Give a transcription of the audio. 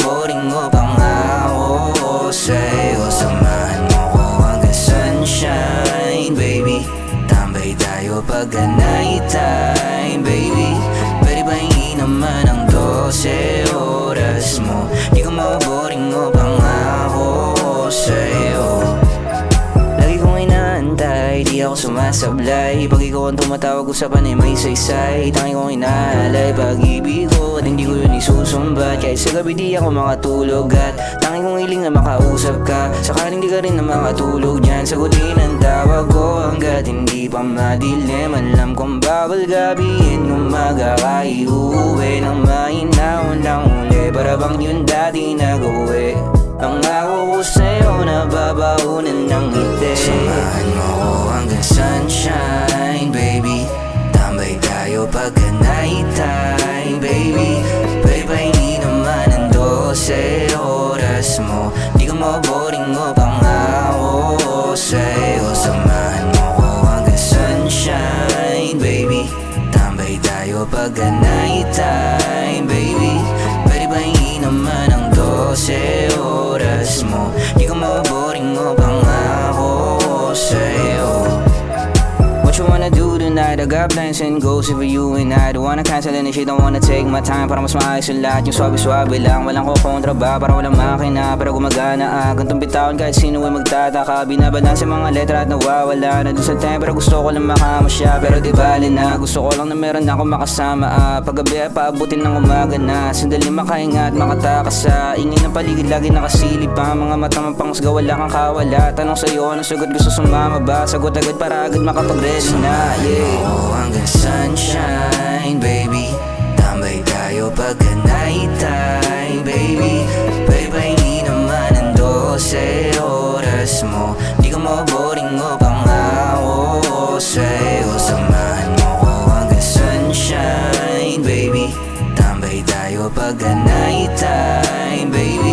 Boring mo pa nga ako? Sa'yo Samahan mo ko hanggang sunshine, baby. Tambay tayo pag night time, baby. Pwede ba hingin naman ang 12 oras mo? Di ko maboring mo pa ako? Sa'yo ako sumasablay. Pag ikaw ang tumatawag, usapan ay may saysay. Tangi kong inaalay, pag-ibig ko At hindi ko yun isusumbat. Kahit sa gabi di ako makatulog At tangi kong hiling na makausap ka. Sakaling di ka rin na makatulog dyan. Sagutin ang tawag ko hanggat hindi pa madilim. Alam kong bawal gabihin umaga Kahit uuwi Tayo pagka night time, baby Pwede ba hindi naman ang 12 oras mo. Di ka maboring mo pangako ko sa'yo. Samahan mo ko hanggang sunshine, baby. Tambay tayo pagka night time, tonight? I got plans and goals for you and I Don't wanna cancel any shit, don't wanna take my time. Para mas maayos yung lahat, yung swabe-swabe lang. Walang kukontra ba, para walang makina. Pero gumagana ah, gantong bitawan kahit sino ay magtataka. Binabalanse mga letra at nawawala na dun sa time. Pero gusto ko lang makamasya Pero di bali na, gusto ko lang na meron ako makasama ah, Paggabi ay paabutin ng umaga na. Sandali makahinga at makatakas sa Ingin ng paligid, lagi nakasilip pa. Mga mata mapangusga, wala kang kawala. Tanong sa'yo, anong sagot? Gusto sumama ba? Sagot agad para agad makapag-ready na, yeah Tambay tayo pagka night time, baby